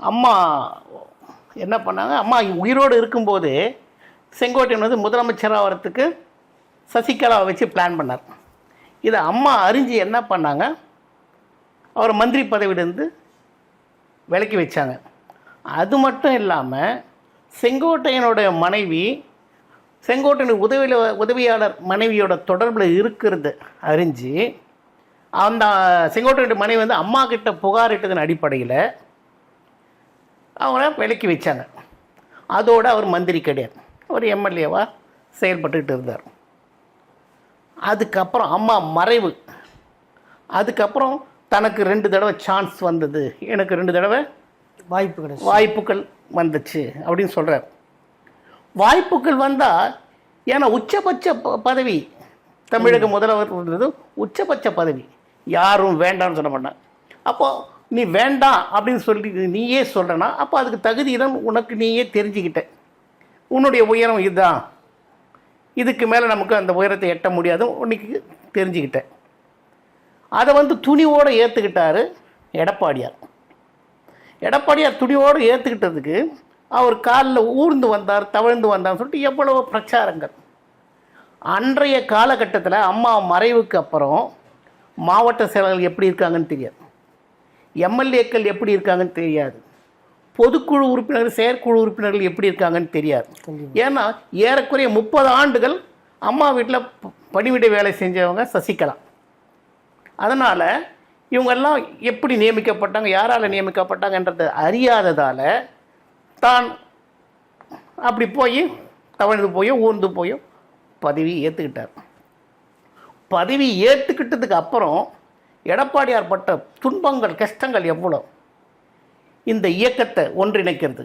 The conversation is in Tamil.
அம்மா என்ன பண்ணாங்க? அம்மா உயிரோடு இருக்கும்போது செங்கோட்டையன் வந்து முதலமைச்சராக வரத்துக்கு சசிகலாவை வச்சு பிளான் பண்ணார். இதை அம்மா அறிஞ்சு என்ன பண்ணாங்க? அவரை மந்திரி பதவியிலிருந்து விலக்கி வச்சாங்க. அது மட்டும் இல்லாமல் செங்கோட்டையனுடைய மனைவி செங்கோட்டையன் உதவியில் உதவியாளர் மனைவியோட தொடர்பில் இருக்கிறது அறிஞ்சு அந்த செங்கோட்டையனுடைய மனைவி வந்து அம்மா கிட்ட புகாரிட்டதன் அடிப்படையில் அவரை விலக்கி வச்சாங்க. அதோடு அவர் மந்திரி கிடையாது. ஒரு எம்எல்ஏவாக செயல்பட்டுக்கிட்டு இருந்தார். அதுக்கப்புறம் அம்மா மறைவு. அதுக்கப்புறம் தனக்கு ரெண்டு தடவை சான்ஸ் வந்தது. எனக்கு ரெண்டு தடவை வாய்ப்பு கிடைச்சு. வாய்ப்புகள் வந்துச்சு அப்படின்னு சொல்கிறார் வாய்ப்புகள் வந்தால் ஏன்னா உச்சபட்ச பதவி தமிழக முதல்வர் இருந்தது உச்சபட்ச பதவி. யாரும் வேண்டாம்னு சொல்ல மாட்டாங்க. அப்போது நீ வேண்டாம் அப்படின்னு சொல்லி நீயே சொல்கிறனா அப்போ அதுக்கு தகுதி உனக்கு நீயே தெரிஞ்சுக்கிட்ட. உன்னுடைய உயரம் இதுதான். இதுக்கு மேலே நமக்கு அந்த உயரத்தை எட்ட முடியாது உன்னைக்கு தெரிஞ்சுக்கிட்ட. அதை வந்து துணிவோடு ஏற்றுக்கிட்டார் எடப்பாடியார். எடப்பாடியார் துணியோடு ஏற்றுக்கிட்டதுக்கு அவர் காலில் ஊர்ந்து வந்தார் தவழ்ந்து வந்தார்னு சொல்லிட்டு எவ்வளவோ பிரச்சாரங்கள். அன்றைய காலகட்டத்தில் அம்மா மறைவுக்கு அப்புறம் மாவட்ட செயலாளர்கள் எப்படி இருக்காங்கன்னு தெரியாது. எம்எல்ஏக்கள் எப்படி இருக்காங்கன்னு தெரியாது. பொதுக்குழு உறுப்பினர்கள் செயற்குழு உறுப்பினர்கள் எப்படி இருக்காங்கன்னு தெரியாது. ஏன்னா ஏறக்குறைய முப்பது ஆண்டுகள் அம்மா வீட்டில் பணிவிடை வேலை செஞ்சவங்க சசிகலா. அதனால் இவங்கெல்லாம் எப்படி நியமிக்கப்பட்டாங்க யாரால் நியமிக்கப்பட்டாங்கன்றதை அறியாததால் தான் அப்படி போய் தவழ்ந்து போயோ ஊர்ந்து போயோ பதவி ஏற்றுக்கிட்டார் பதவி ஏற்றுக்கிட்டதுக்கு அப்புறம் எடப்பாடியார் பட்ட துன்பங்கள் கஷ்டங்கள் எவ்வளோ? இந்த இயக்கத்தை ஒன்றிணைக்கிறது.